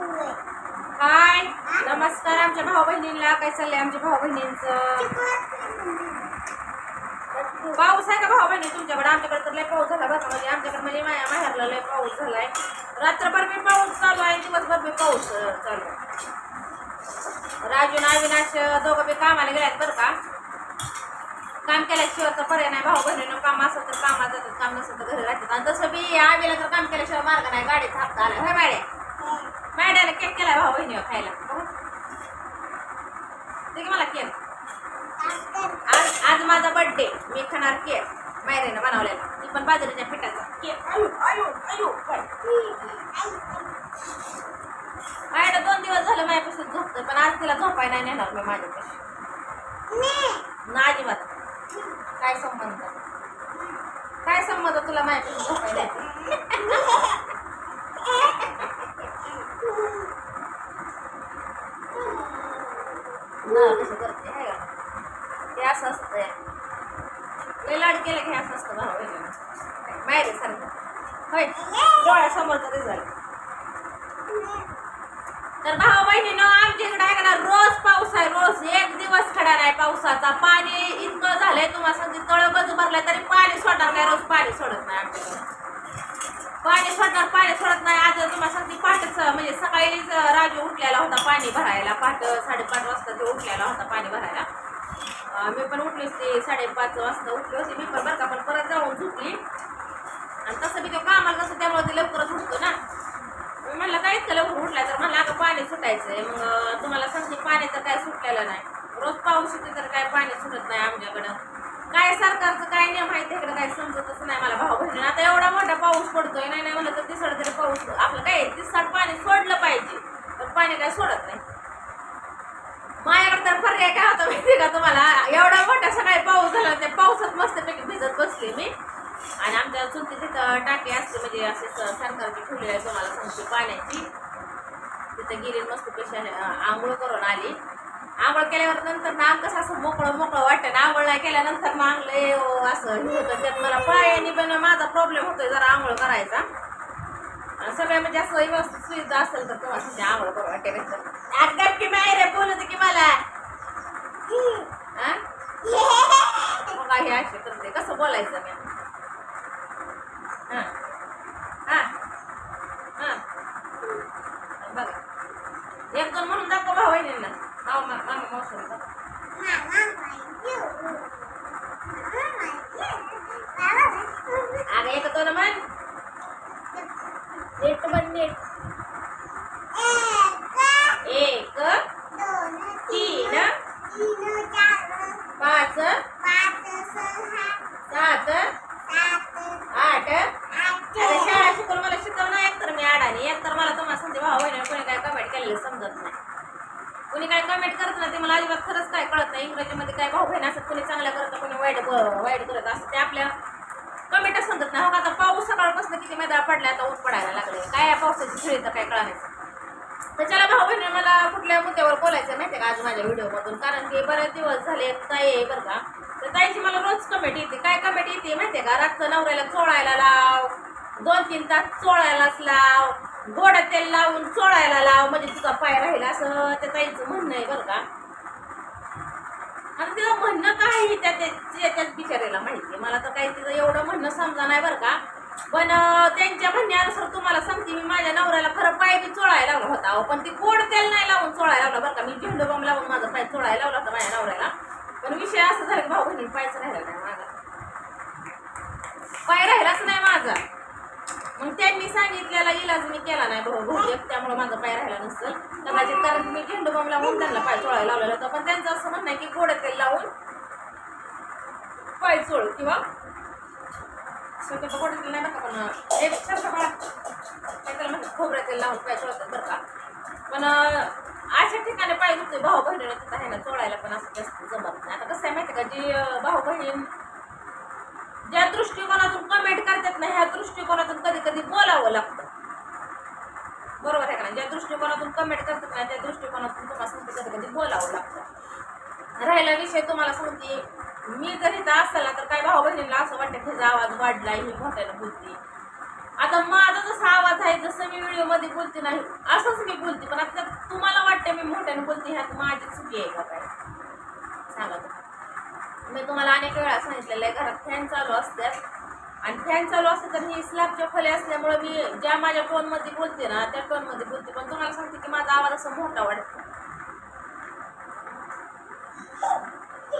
हाय नमस्कार आमच्या भाऊ बहिणींना. काय चाललंय आमच्या भाऊ बहिणींचं? पाऊस आहे का भाऊ बहिणी तुमच्याकडे? आमच्याकडे तर लय पाऊस झाला बरं म्हणजे आमच्याकडे म्हणजे माया माहेरला लय पाऊस झालाय. रात्रभर मी पाऊस चालू आहे दिवसभर मी पाऊस चालू आहे. राजू अविनाश दोघं बी कामाला गेल्यात बरं का? काम केल्याशिवाय तर पर्याय नाही. भाऊ बहिणीनं काम असं तर कामात जातात काम नसतं तर घरी राहतात. आणि तसं बी आवीला तर काम केल्याशिवाय मार्ग नाही. गाडीचा हप्ता आला. हे मॅडे मायड्याला केक केलाय भाऊ बहिणीवर हो खायला. ते मला केक. आज आज माझा बर्थडे मी खाणार केक. मायरेनं बनवलेला. ती पण बाजरीच्या पिठाचा केक. आयो दोन दिवस झालं माझ्यापासून झोपतोय पण आज तिला झोपाय नाही नेणार मी माझ्यापाशी. ना अजिबात. काय संबंध? काय संबंध तुला माझ्यापासून झोपाय द्यायचं ना कसं करते हाय का? ते असं असतं लय लाड केलं की असं असतं भाऊ बहिणीनं माहेरी सारखं. होय? डोळ्यासमोरचं रिझल्ट तर भाऊ बहिणीनं आमच्या इकडे आहे ना रोज पाऊस आहे रोज एक दिवस खडा नाही पावसाचा. पाणी इतकं झालंय तुम्हाला सांगते तळं बाजू भरलाय तरी पाणी सोडणार नाही रोज पाणी सोडत नाही आमच्याकडे. पाणी सोडणार पाणी सोडत नाही. आज तुम्हाला सांगते पहाटेच म्हणजे सकाळीच राजू उठलेला होता पाणी भरायला. पहाट साडेपाच वाजता ते उठलेला होता पाणी भरायला. मी पण उठली होती साडेपाच वाजता उठली होती. मी पण बरं का पण परत जाऊन झोपली. आणि तसं मी तो कामाला कसं त्यामुळे ते लवकरच उठतो ना. मी म्हणलं काय का लवकर उठला तर म्हणलं आता पाणी सुटायचं आहे मग तुम्हाला सांगते पाणी तर काय सुटलेलं नाही. रोज पाऊस येते तर काय पाणी सुटत नाही आमच्याकडं. काय सरकारचं काय नियम आहे तिकडे काय समजतच नाही मला भाऊ बहिणी आता एवढा मोठा पाऊस पडतोय नाही नाही म्हणलं तर तिसड तरी पाऊस आपलं काय तिसड पाणी सोडलं पाहिजे. पण पाणी काय सोडत नाही. माझ्याकडे तर पर्याय काय होता माहिती का तुम्हाला? एवढा मोठा सकाळी पाऊस झाला त्या पावसात मस्तपैकी भिजत बसले मी. आणि आमच्या चुलती तिथं टाकी असते म्हणजे असे सरकारची ठेवली आहे तुम्हाला सांगते पाण्याची. तिथं गेली मस्त पैसे आंघोळ करून आली. आंघोळ केल्यावर नंतर ना कसं असं मोकळं मोकळं वाटतं ना आंघोळ नाही केल्यानंतर ना लय असं हे होतं त्यात मला पायाने पण माझा प्रॉब्लेम होतोय जरा आंघोळ करायचा. सगळ्या म्हणजे असं व्यवस्थित सुविधा असेल तर तुम्हाला सध्या आंघोळ करू वाटते अगं की मायरे बोलत की मला. हा? मग हे असे करते कसं बोलायचं मी हा हा हा बघा एक दोन म्हणून दाखव भाऊ बहिणींना मामा मामा मावशीला दाखव. अगं एक दोन म्हण नीट म्हण नीट एक तीन पाच सात अरे शाळा शिकवून मला शिकवलं एक तर मी अडाणी एक तर मला तुम्हाला सांगते भाऊ बहिणी कोणी काय कमेंट केलेलं समजत नाही. कोणी काय कमेंट करत नाही ते मला अजिबात खरंच काय कळत नाही. इंग्रजीमध्ये काय भाऊ बहीण असत कोणी चांगलं करतं कोणी वाईट वाईट करत असतं ते आपल्या कमेंटच समजत नाही. हो का आता पाऊस सकाळपासून किती मैदा पडला आता ऊन पडायला लागले काय या पावसाची खेळी तर काय कळायचं. तर चला भाऊ बहिणी मला कुठल्या मुद्द्यावर बोलायचं माहिती का? आज माझ्या व्हिडिओमधून कारण की बरेच दिवस झाले ताई आहे बरं का. तर ताईची मला कमेटी येते. काय कमेटी येते माहिती का? रातचं नवऱ्याला चोळायला लाव. दोन तीन तास चोळायलाच लाव. गोड तेल लावून चोळायला लाव. म्हणजे तुझा पाय राहील असं. त्या ताईचं म्हणणं आहे बरं का? आणि तिचं म्हणणं काय त्या त्याच बिचारायला माहिती आहे मला तर काही तिचं एवढं म्हणणं समजा नाही बरं का. पण त्यांच्या म्हणण्यानुसार तुम्हाला सांगते मी. माझ्या नवऱ्याला खरं पाय बी चोळायला लावला होता अहो, पण ती गोड तेल नाही लावून चोळायला लावला बरं का. मी झेंडू बॉम्ब लावून माझा पाय चोळायला लावला होता माझ्या नवऱ्याला. पण विषय असं झाला की भाऊ बहिणी पायच राहिला नाही. पाय राहिलाच नाही माझा. मग त्यांनी सांगितलेला इलाज मी केला नाही भाऊ. बहुतेक त्यामुळे माझा पाय राहिला नसेल. कदाचित कारण मी झेंडू बॉम्ब लावून त्यांना पाय चोळायला लावलेला होता. पण त्यांचं असं म्हणणं आहे की गोड तेल लावून पाय चोळ किंवा घोडे गोड तेल नाही बरं पण एक काय त्याला म्हणजे खोबऱ्या तेल लावून पाय चोळतात बरं का. पण अशा ठिकाणी पाय दुखते भाऊ बहिणीला तिथं आहे ना चोळायला पण असं जास्त जमत नाही. आता कसं आहे माहिती का जी भाऊ बहीण ज्या दृष्टिकोनातून कमेंट करतात ना ह्या दृष्टिकोनातून कधी कधी बोलावं लागतं. बरोबर आहे का ज्या दृष्टिकोनातून कमेंट करतात ना त्या दृष्टिकोनातून तुम्हाला सांगते कधी कधी बोलावं लागतं. राहिला विषय तुम्हाला सांगते मी जर इथं असेल तर काय भाऊ बहिणीला असं वाटतं तिचा आवाज वाढला ही मोठ्यानं बोलते. आता माझा जसा आवाज आहे जसं मी व्हिडिओमध्ये बोलते नाही असंच मी बोलते. पण आता तुम्हाला वाटतं मी मोठ्याने बोलते ह्यात माझी चुकी आहे का काय? सांगा मी तुम्हाला अनेक वेळा सांगितलेलं आहे घरात फॅन चालू असतात. आणि फॅन चालू असते तर ही स्लॅबच्या खोल्या असल्यामुळे मी ज्या माझ्या टोनमध्ये बोलते ना त्या टोनमध्ये बोलते. पण तुम्हाला सांगते की माझा आवाज असा मोठा वाटतो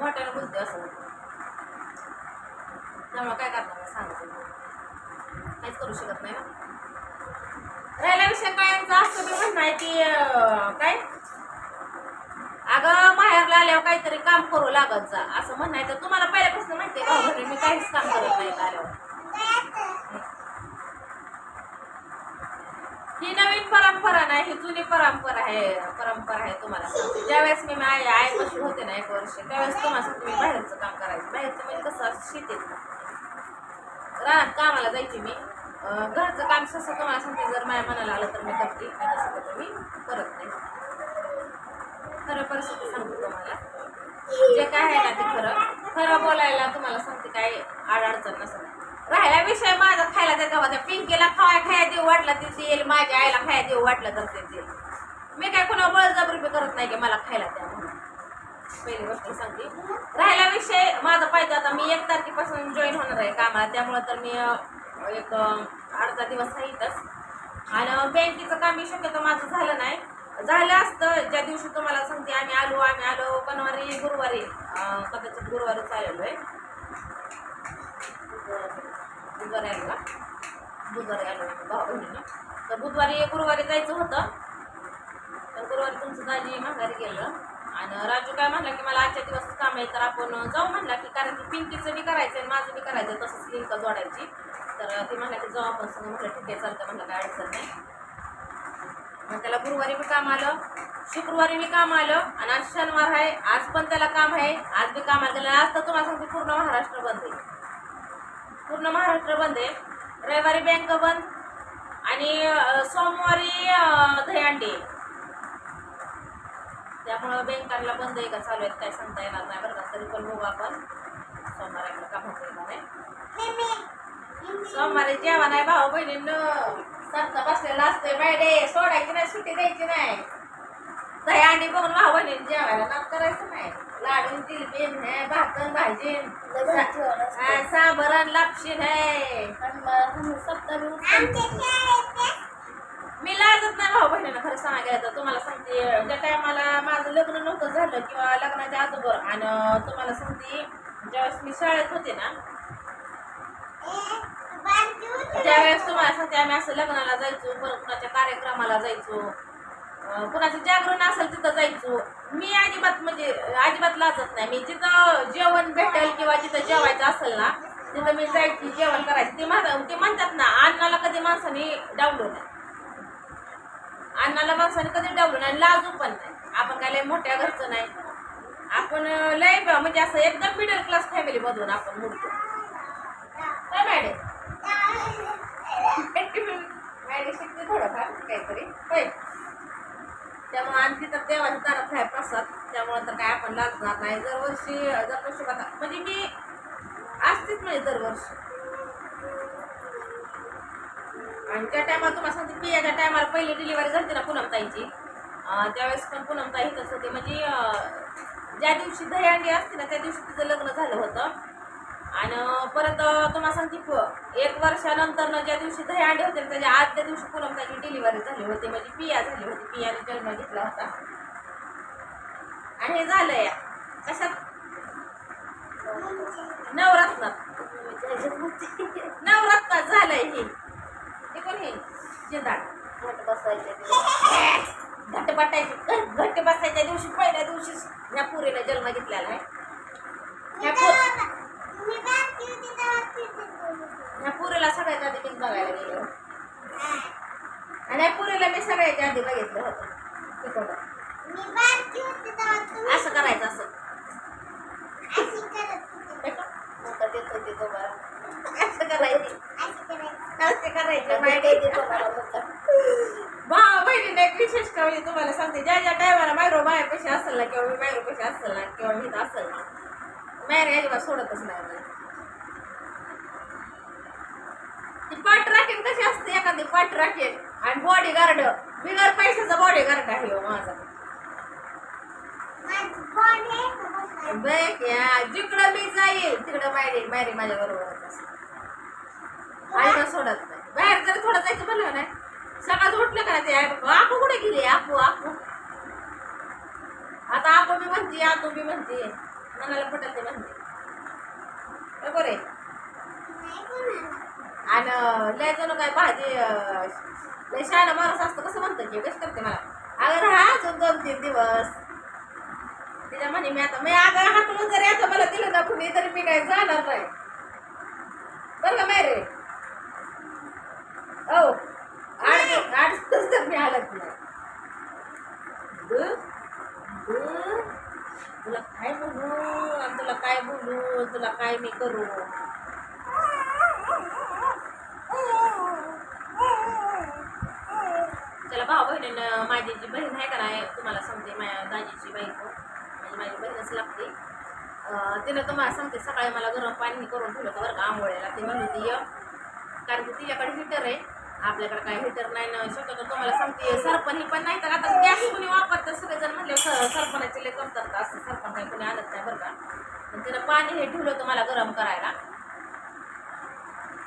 मोठ्यानं बोलते असं. त्यामुळे काय करणार सांगते. काहीच करू शकत नाही ना. राहिला विषय काय असं मी म्हणणं आहे की काय? अगं माहेरला आल्यावर काहीतरी काम करू लागत जा. असं म्हणायचं. तर तुम्हाला पहिल्यापासून माहिती आहे का घरी मी काहीच काम करत नाही आल्यावर. ही नवीन परंपरा नाही ही जुनी परंपरा आहे परंपरा आहे तुम्हाला ज्यावेळेस मी आई आई कशी होते ना एक वर्ष त्यावेळेस तुम्हाला तुम्ही बाहेरचं काम करायचं. बाहेरचं म्हणजे कसं शेतीत. रानात कामाला जायची मी. घरचं काम कसं तुम्हाला सांगते जर माझ्या मनाला आलं तर मी करते तसं तर मी करत नाही. खरं परिस्थिती सांगते तुम्हाला. जे काय आहे ना ते खरं. खरं बोलायला तुम्हाला सांगते काय अडचण नसत राहिला विषय माझा खायला त्याचा होता पिंकीला खावाय खाया देऊ वाटला ते देईल माझ्या आईला खाया देऊ वाटलं तर ते देईल. मी काय कोणा बळजबरी करत नाही की मला खायला द्या म्हणून. पहिली गोष्ट सांगते. राहिला विषय माझा पाहिजे. आता मी एक तारखेपासून जॉईन होणार आहे कामाला. त्यामुळं तर मी एक अर्धा दिवस आहे इथंच आणि बँकेचं काम मी शक्यतो माझं झालं नाही. झालं असतं. ज्या दिवशी तुम्हाला सांगते आम्ही आलो आम्ही आलो. कनवारी गुरुवारी कदाचित गुरुवारीच आलेलो आहे बुधवारी आलो का? बुधवारी आलो. भाऊ तर बुधवारी गुरुवारी जायचं होतं. तर गुरुवारी तुमचं दाजी माघारी गेलं. आणि राजू काय म्हणला की मला आजच्या दिवस काम आहे तर आपण जाऊ. म्हणला की कारण की पिंकीचं बी करायचं आणि माझं बी करायचं तसंच लिंक जोडायची. तर ती म्हणला की जाऊ आपण. सगळं म्हटलं ठीक आहे चालतं. म्हणलं काय अडचण नाही. आणि त्याला गुरुवारी बी काम आलं. शुक्रवारी बी काम आलं आणि आज शनिवार आहे. आज पण त्याला काम आहे. आज बी कामाला त्याला आज तर तुम्हाला सांगते पूर्ण महाराष्ट्र बंद आहे. पूर्ण महाराष्ट्र बंद आहे. रविवारी बँक बंद आणि सोमवारी दहीहंडी त्यामुळं बँकांना बंद आहे का? चालू आहेत. काय सांगता येणार नाही बरं का? तरी पण बघू आपण. सोमवारी आपलं काम होतं का नाही? सोमवारी जेवण आहे भाऊ बहिणीनं. सरचा बसलेला असतोय बायडे सोडायची नाही सुट्टी द्यायची नाही. दही अंडी बघून भाऊ बहिणीने जेवायला नाक करायचं नाही. लाडू जिलबीन है भाकन भाजी. सांबरण लापशीन है मी लाजत नाही भाऊ बहिणीनं खरं सांगायचं तुम्हाला सांगते. ज्या टायमाला माझं लग्न नव्हतं झालं किंवा लग्नाच्या अगोदर आणि तुम्हाला सांगते ज्यावेळेस मी शाळेत होते ना त्यावेळेस तुम्हाला सांगते आम्ही असं लग्नाला जायचो परत कुणाच्या कार्यक्रमाला जायचो कुणाचं जागरण असेल तिथं जायचो. मी अजिबात म्हणजे अजिबात लाजत नाही. मी जिथं जेवण भेटेल किंवा जिथं जेवायचं असेल ना तिथं मी जायची जेवण करायची. ते माझं ते म्हणतात ना अन्नाला कधी माणसाने डावलं नाही अन्नाला माणसाने कधी डावलं नाही लाजू पण नाही आपण काय लय मोठ्या घरचं नाही. आपण लय म्हणजे असं एकदम मिडल क्लास फॅमिलीमधून आपण मुलतो काय मॅडम? मॅडम शिकते थोडंफार काहीतरी होय त्यामुळं आणि तिथं देवाच्या दारात आहे प्रसाद त्यामुळे तर काय आपण लाजणार नाही दरवर्षी दरवर्षी बघा म्हणजे मी असतेच म्हणजे दरवर्षी आणि त्या टायमाला तुम्हाला सांगते पियाच्या टायमाला पहिली डिलिव्हरी झाली ना पूनमताईची त्यावेळेस पण पूनमताई इथंच होती म्हणजे ज्या दिवशी दहीहंडी असते ना त्या दिवशी तिचं लग्न झालं होतं आणि परत तुम्हाला सांगते एक वर्षानंतर ज्या दिवशी दही अंडे होते ना, त्याच्या आदल्या दिवशी पूनमताईची डिलिव्हरी झाली होती. म्हणजे पिया झाली होती. पियाने जन्म घेतला होता. आणि हे झालं या कशात? नवरत्नात. नवरत्नात झालंय हे. ते पण हे? जिंदाड घट बसायचे घट बसायच्या दिवशी पहिल्या दिवशी ह्या पुरीने जन्म घेतलेला आहे. ह्या पो- पुरीला सगळ्यात आधी मी बघायला गेलो. आणि या पुरीला मी सगळ्याच्या आधी बघितलं होतं. तिकडं. असं करायचं असं. असं करायचं. असं करायचं. माहिती भावा बहिणीने एक विशेष कवली तुम्हाला सांगते. ज्या ज्या टायमाला मायरो मायापाशी असेल ना किंवा मी मायरोपाशी असेल ना किंवा मी असेल ना मायरे अजिबात सोडतच नाही ती पाठ राखीन कशी असते? एखादी पाठ राखेल आणि बॉडी गार्ड बिगर पैशाचा बॉडी गार्ड आहे हो माझा. जिकडं मी जाईल तिकडं मायरी मायरी माझ्या बरोबरच असते आईला सोडत नाही. बाहेर जरी थोडं जायचं म्हणलं नाही सकाळचं उठलं का ते आपू कुठे गेली? आपू आपू. आता आपू मी म्हणते आतू मी म्हणते. मनाला पटत ते म्हणते. बरोबर आहे? आणि लय जण काय भाजी लय शाळा माणूस असतं कसं म्हणतं की कसं करते मला? अगं राहा अजून दोन तीन दिवस. तिच्या म्हणे मी आता मी अगं हाकलून जरी आता मला दिलं ना कुणी तरी मी काय जाणार नाही. बरं का माय रे हो आठ आठ दिवस तर मी आलत नाही दु- दु- तुला काय बोलू आणि तुला काय बोलू? तुला काय मी करू? त्याला भाऊ बहिणीनं माझी जी बहीण आहे का नाही तुम्हाला समजे माझ्या दाजीची बायको म्हणजे माझी बहीणच लागते. तिनं तुम्हाला सांगते सकाळी मला गरम पाणी करून ठेवलं होतं बरं का आंघोळ्याला ते म्हणून ती कारण की तिच्याकडे हिटर आहे. आपल्याकडे काय हिटर नाही ना शक्यतो तुम्हाला सांगते सरपण पण नाही तर आता गॅस कुणी वापरतात सगळेजण म्हणले सरपणाचे लय करतात असं सरपण काही कुणी आणत नाही बरं का. पण पाणी हे ठेवलं तुम्हाला मला गरम करायला.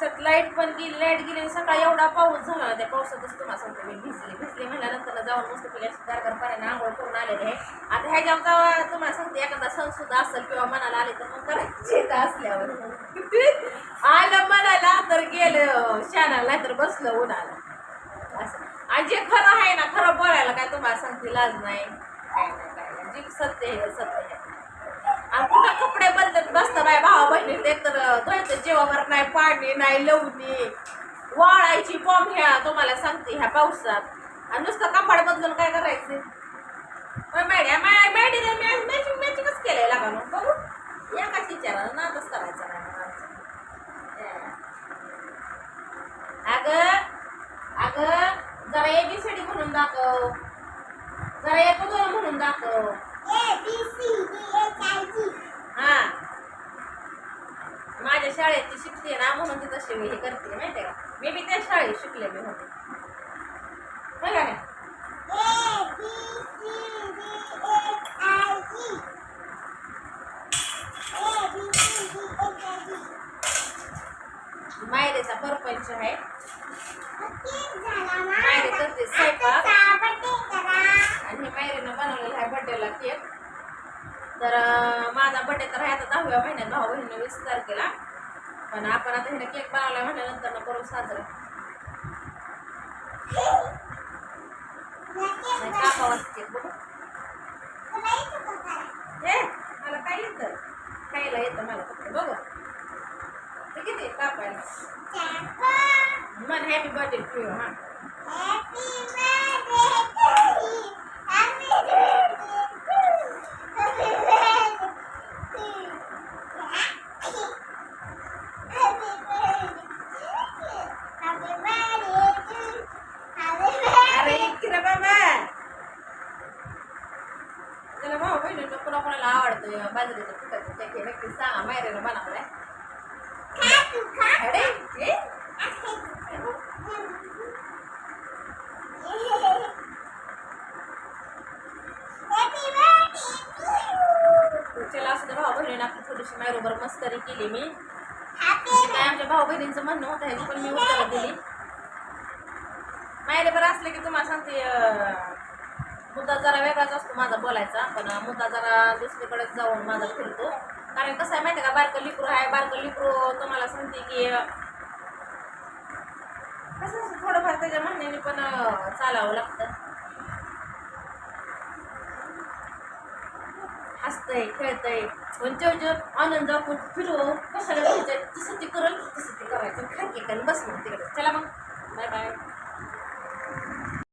त्यात लाइट पण गेली लाइट गेली सकाळी एवढा पाऊस झाला त्या पावसातच तुम्हाला सांगते मी भिजली भिजली म्हणल्यानंतर जाऊन मस्त पहिले अशी गारगार पाण्याने आंघोळ करून आलेले आहे. आता ह्याच्या जेव्हा तुम्हाला सांगते एखादा सण सुद्धा असेल किंवा मनाला आले तर मग करायची असल्यावर. आलं मनाला तर गेलं शानाला नाही तर बसलं उन्हाला. असं. आणि जे खरं आहे ना खरं बोलायला काय तुम्हाला सांगते लाज नाही. काय नाही काय नाही. जी सत्य आहे सत्य आहे. आणि कुठं कपडे बदलत बसतं बाय भावा बहिणी एक तर धुवायचं जेवावर नाही पाणी नाही लवणी. वाळायची बॉम्ब ह्या तुम्हाला सांगते ह्या पावसात. आणि नुसतं कपाड बदलून काय करायचे? मॅडी मॅडीने मॅचिंग मॅचिंगच केलंय लागा मग बघू. या का विचारा नादच करायचा नाही मग. अगं अगं जरा एबीसीडी म्हणून दाखव. जरा एक दोन म्हणून दाखव. हा. माझ्या शाळेत ती शिकते ना म्हणून ती तशी मी हे करते माहितीये का? मी बी त्या शाळेत शिकले मी होते होय का नाही? मायरेचा परपंच आहे. मायरे करते स्वयंपाक. आणि हे मायरेनं बनवलेला आहे बड्डेला केक तर माझा बड्डे तर आहे आता दहाव्या महिन्यात भाऊ बहिणीनं वीस तारखेला. पण आपण आता हिने केक बनवला म्हटल्यानंतर ना करू साजरं. कापावाच केक बघू. ए मला काय येतं? खायला येतं मला फक्त बघू. किती कापायला मन हॅपी बर्थडे टू यू हां अरे इकडे रे बाबा त्याला भाऊ बहिणीला कोणा कोणाला आवडतं बाजरीचं पिठाचं केक हे नक्की सांगा मायरेनं बनवलाय अरे ए? चला असं भाऊ बहिणीनं आपली थोडीशी मायरोबर मस्करी केली मी. काय आमच्या भाऊ बहिणींचं म्हणणं होतं ह्याची पण मी उत्तर दिली. मायरे बरं असलं की तुम्हाला सांगते मुद्दा जरा वेगळाच असतो माझा बोलायचा पण मुद्दा जरा दुसरीकडेच जाऊन माझा फिरतो. कारण कसं आहे माहिती का? बारकं लिकरू आहे बारकं लिकरू तुम्हाला सांगते की कसं थोडंफार त्याच्या म्हणण्याने पण चालावं लागतं. हसतंय खेळतंय पण आनंद आपण फिरवू कशाला जसं ते करेल तसं ते करायचं. खाते बस मग तिकडे. चला मग. Bye bye